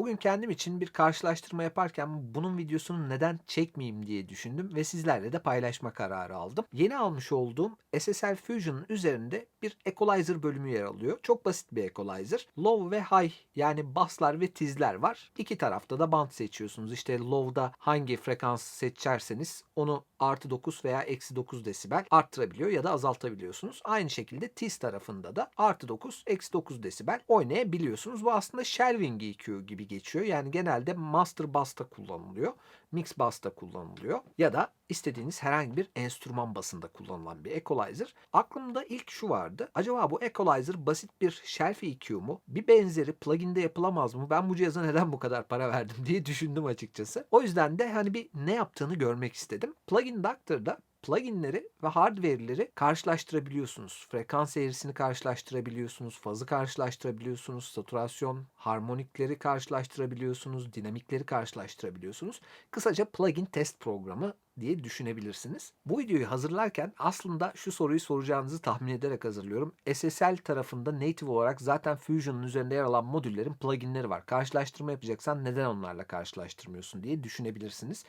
Bugün kendim için bir karşılaştırma yaparken bunun videosunu neden çekmeyeyim diye düşündüm ve sizlerle de paylaşma kararı aldım. Yeni almış olduğum SSL Fusion'ın üzerinde bir equalizer bölümü yer alıyor. Çok basit bir equalizer. Low ve high yani basslar ve tizler var. İki tarafta da band seçiyorsunuz. İşte low'da hangi frekans seçerseniz onu artı 9 veya eksi 9 desibel arttırabiliyor ya da azaltabiliyorsunuz. Aynı şekilde tiz tarafında da artı 9, eksi 9 desibel oynayabiliyorsunuz. Bu aslında shelving EQ gibi geçiyor. Yani genelde master bass'ta kullanılıyor. Mix bass'ta kullanılıyor. Ya da istediğiniz herhangi bir enstrüman basında kullanılan bir equalizer. Aklımda ilk şu vardı. Acaba bu equalizer basit bir shelf EQ mu? Bir benzeri plugin'de yapılamaz mı? Ben bu cihaza neden bu kadar para verdim diye düşündüm açıkçası. O yüzden de hani bir ne yaptığını görmek istedim. Plugin Doctor'da pluginleri ve hardware'leri karşılaştırabiliyorsunuz. Frekans eğrisini karşılaştırabiliyorsunuz, fazı karşılaştırabiliyorsunuz, saturasyon, harmonikleri karşılaştırabiliyorsunuz, dinamikleri karşılaştırabiliyorsunuz. Kısaca plugin test programı diye düşünebilirsiniz. Bu videoyu hazırlarken aslında şu soruyu soracağınızı tahmin ederek hazırlıyorum. SSL tarafında native olarak zaten Fusion'un üzerinde yer alan modüllerin pluginleri var. Karşılaştırma yapacaksan neden onlarla karşılaştırmıyorsun diye düşünebilirsiniz.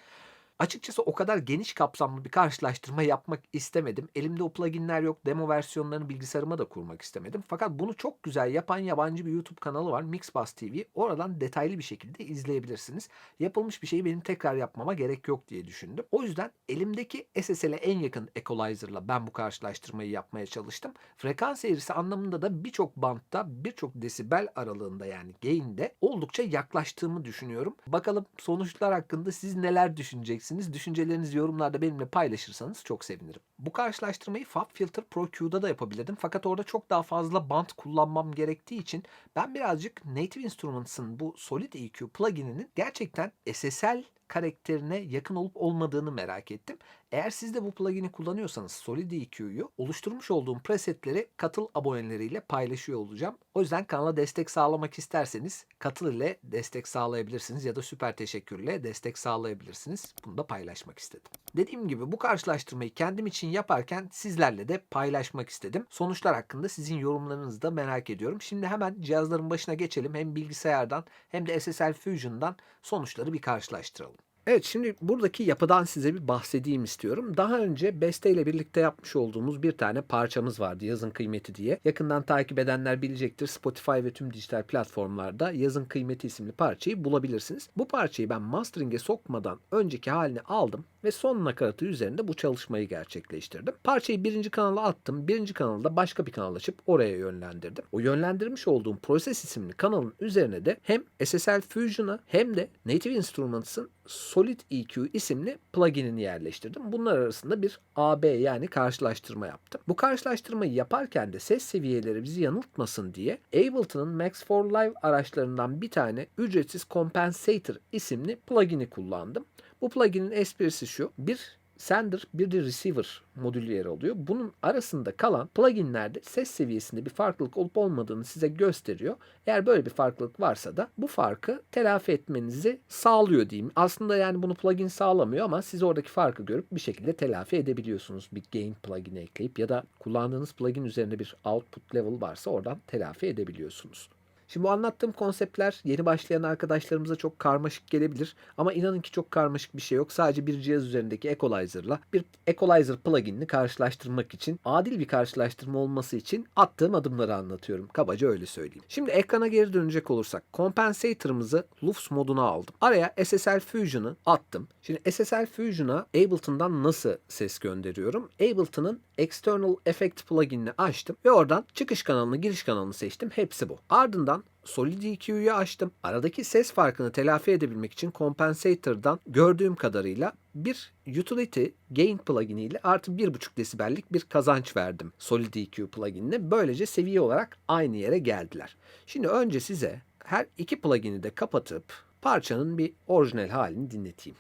Açıkçası o kadar geniş kapsamlı bir karşılaştırma yapmak istemedim. Elimde o pluginler yok. Demo versiyonlarını bilgisayarıma da kurmak istemedim. Fakat bunu çok güzel yapan yabancı bir YouTube kanalı var. Mixbus TV. Oradan detaylı bir şekilde izleyebilirsiniz. Yapılmış bir şeyi benim tekrar yapmama gerek yok diye düşündüm. O yüzden elimdeki SSL'e en yakın equalizer'la ben bu karşılaştırmayı yapmaya çalıştım. Frekans eğrisi anlamında da birçok bantta, birçok desibel aralığında yani gain'de oldukça yaklaştığımı düşünüyorum. Bakalım sonuçlar hakkında siz neler düşüneceksiniz? Düşüncelerinizi yorumlarda benimle paylaşırsanız çok sevinirim. Bu karşılaştırmayı FabFilter Pro Q'da da yapabilirdim. Fakat orada çok daha fazla bant kullanmam gerektiği için ben birazcık Native Instruments'ın bu Solid EQ plugininin gerçekten SSL karakterine yakın olup olmadığını merak ettim. Eğer siz de bu plugin'i kullanıyorsanız Solid EQ'yu oluşturmuş olduğum presetleri katıl aboneleriyle paylaşıyor olacağım. O yüzden kanala destek sağlamak isterseniz katıl ile destek sağlayabilirsiniz ya da süper teşekkürle destek sağlayabilirsiniz. Bunu da paylaşmak istedim. Dediğim gibi bu karşılaştırmayı kendim için yaparken sizlerle de paylaşmak istedim. Sonuçlar hakkında sizin yorumlarınızı da merak ediyorum. Şimdi hemen cihazların başına geçelim. Hem bilgisayardan hem de SSL Fusion'dan sonuçları bir karşılaştıralım. Evet şimdi buradaki yapıdan size bir bahsedeyim istiyorum. Daha önce Beste ile birlikte yapmış olduğumuz bir tane parçamız vardı yazın kıymeti diye. Yakından takip edenler bilecektir. Spotify ve tüm dijital platformlarda yazın kıymeti isimli parçayı bulabilirsiniz. Bu parçayı ben mastering'e sokmadan önceki halini aldım ve son nakaratı üzerinde bu çalışmayı gerçekleştirdim. Parçayı birinci kanala attım. Birinci kanalda başka bir kanal açıp oraya yönlendirdim. O yönlendirmiş olduğum Process isimli kanalın üzerine de hem SSL Fusion'a hem de Native Instruments'ın Solid EQ isimli plugin'ini yerleştirdim. Bunlar arasında bir AB yani karşılaştırma yaptım. Bu karşılaştırmayı yaparken de ses seviyeleri bizi yanıltmasın diye Ableton'ın Max for Live araçlarından bir tane ücretsiz Compensator isimli plugin'i kullandım. Bu plugin'in esprisi şu. Bir sender bir de receiver modülü yer alıyor. Bunun arasında kalan pluginlerde ses seviyesinde bir farklılık olup olmadığını size gösteriyor. Eğer böyle bir farklılık varsa da bu farkı telafi etmenizi sağlıyor diyeyim. Aslında yani bunu plugin sağlamıyor ama siz oradaki farkı görüp bir şekilde telafi edebiliyorsunuz. Bir gain plugin'i ekleyip ya da kullandığınız plugin üzerinde bir output level varsa oradan telafi edebiliyorsunuz. Şimdi bu anlattığım konseptler yeni başlayan arkadaşlarımıza çok karmaşık gelebilir. Ama inanın ki çok karmaşık bir şey yok. Sadece bir cihaz üzerindeki equalizer'la bir equalizer pluginini karşılaştırmak için, adil bir karşılaştırma olması için attığım adımları anlatıyorum. Kabaca öyle söyleyeyim. Şimdi ekrana geri dönecek olursak compensator'ımızı Lufs moduna aldım. Araya SSL Fusion'ı attım. Şimdi SSL Fusion'a Ableton'dan nasıl ses gönderiyorum? Ableton'ın External Effect pluginini açtım ve oradan çıkış kanalını, giriş kanalını seçtim. Hepsi bu. Ardından Solid EQ'yu açtım. Aradaki ses farkını telafi edebilmek için Compensator'dan gördüğüm kadarıyla bir utility gain plugini ile artı 1.5 desibellik bir kazanç verdim Solid EQ pluginine. Böylece seviye olarak aynı yere geldiler. Şimdi önce size her iki plugin'i de kapatıp parçanın bir orijinal halini dinleteyim.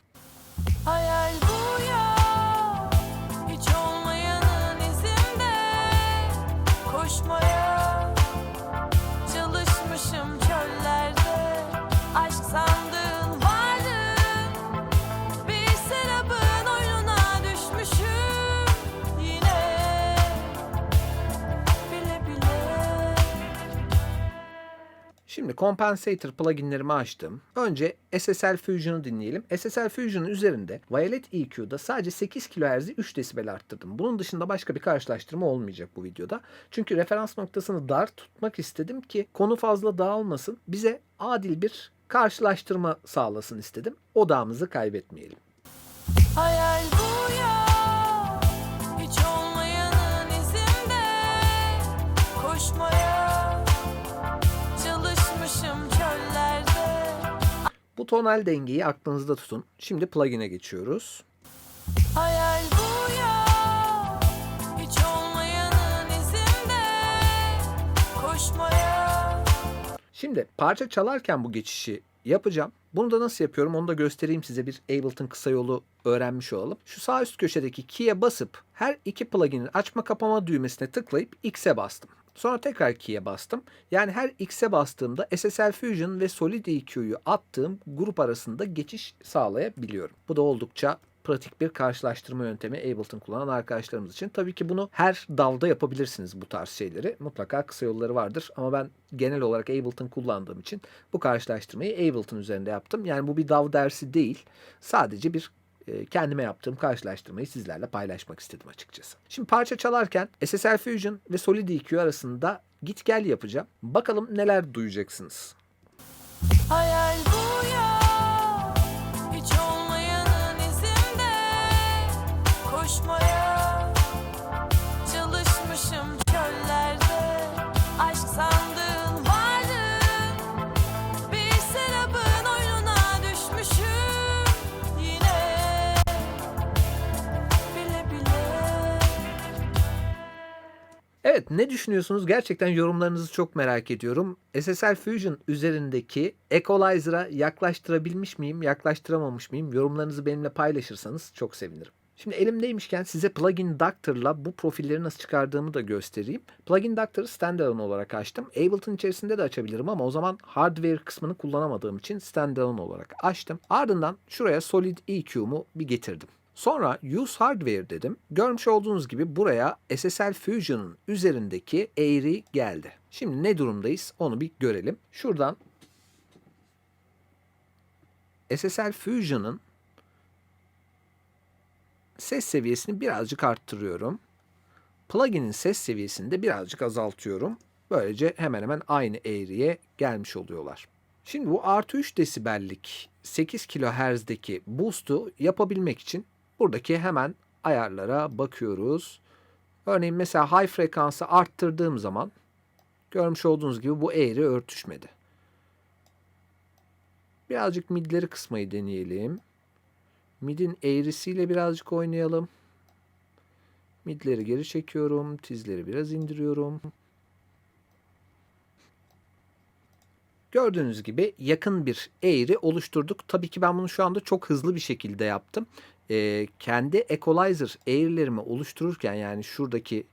Hayal bu Şimdi Compensator pluginlerimi açtım. Önce SSL Fusion'u dinleyelim. SSL Fusion'un üzerinde Violet EQ'da sadece 8 kHz'i 3 desibel arttırdım. Bunun dışında başka bir karşılaştırma olmayacak bu videoda. Çünkü referans noktasını dar tutmak istedim ki konu fazla dağılmasın. Bize adil bir karşılaştırma sağlasın istedim. Odağımızı kaybetmeyelim. Hayal bu ya Bu tonal dengeyi aklınızda tutun. Şimdi plugin'e geçiyoruz. Hayal bu ya Hiç olmayanın izinde Koşmaya Şimdi parça çalarken bu geçişi yapacağım. Bunu da nasıl yapıyorum onu da göstereyim size bir Ableton kısa yolu öğrenmiş olalım. Şu sağ üst köşedeki key'e basıp her iki plugin'in açma kapama düğmesine tıklayıp X'e bastım. Sonra tekrar key'e bastım. Yani her X'e bastığımda SSL Fusion ve Solid EQ'yu attığım grup arasında geçiş sağlayabiliyorum. Bu da oldukça pratik bir karşılaştırma yöntemi Ableton kullanan arkadaşlarımız için. Tabii ki bunu her dalda yapabilirsiniz bu tarz şeyleri. Mutlaka kısa yolları vardır ama ben genel olarak Ableton kullandığım için bu karşılaştırmayı Ableton üzerinde yaptım. Yani bu bir DAW dersi değil. Sadece bir e, kendime yaptığım karşılaştırmayı sizlerle paylaşmak istedim açıkçası. Şimdi parça çalarken SSL Fusion ve Solid EQ arasında git gel yapacağım. Bakalım neler duyacaksınız. Hayal bu Evet ne düşünüyorsunuz? Gerçekten yorumlarınızı çok merak ediyorum. SSL Fusion üzerindeki Equalizer'a yaklaştırabilmiş miyim, yaklaştıramamış mıyım? Yorumlarınızı benimle paylaşırsanız çok sevinirim. Şimdi elimdeymişken size Plugin Doctor'la bu profilleri nasıl çıkardığımı da göstereyim. Plugin Doctor'ı standalone olarak açtım. Ableton içerisinde de açabilirim ama o zaman hardware kısmını kullanamadığım için standalone olarak açtım. Ardından şuraya Solid EQ'mu bir getirdim. Sonra Use Hardware dedim. Görmüş olduğunuz gibi buraya SSL Fusion'un üzerindeki eğri geldi. Şimdi ne durumdayız onu bir görelim. Şuradan SSL Fusion'ın ses seviyesini birazcık arttırıyorum. Plugin'in ses seviyesini de birazcık azaltıyorum. Böylece hemen hemen aynı eğriye gelmiş oluyorlar. Şimdi bu artı 3 desibellik 8 kHz'deki boost'u yapabilmek için buradaki hemen ayarlara bakıyoruz. Örneğin mesela high frekansı arttırdığım zaman görmüş olduğunuz gibi bu eğri örtüşmedi. Birazcık midleri kısmayı deneyelim. Midin eğrisiyle birazcık oynayalım. Midleri geri çekiyorum. Tizleri biraz indiriyorum. Gördüğünüz gibi yakın bir eğri oluşturduk. Tabii ki ben bunu şu anda çok hızlı bir şekilde yaptım. Ee, kendi equalizer eğrilerimi oluştururken yani şuradaki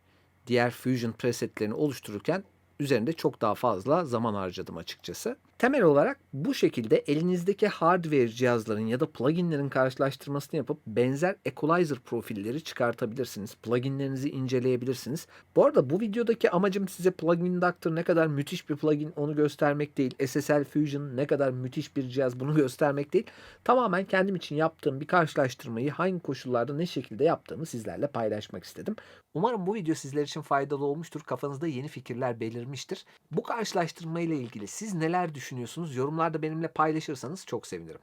diğer fusion presetlerini oluştururken üzerinde çok daha fazla zaman harcadım açıkçası. Temel olarak bu şekilde elinizdeki hardware cihazların ya da pluginlerin karşılaştırmasını yapıp benzer equalizer profilleri çıkartabilirsiniz. Pluginlerinizi inceleyebilirsiniz. Bu arada bu videodaki amacım size Plugin Doctor ne kadar müthiş bir plugin onu göstermek değil. SSL Fusion ne kadar müthiş bir cihaz bunu göstermek değil. Tamamen kendim için yaptığım bir karşılaştırmayı hangi koşullarda ne şekilde yaptığımı sizlerle paylaşmak istedim. Umarım bu video sizler için faydalı olmuştur. Kafanızda yeni fikirler belirmiştir. Bu karşılaştırma ile ilgili siz neler düşünüyorsunuz? Yorumlarda benimle paylaşırsanız çok sevinirim.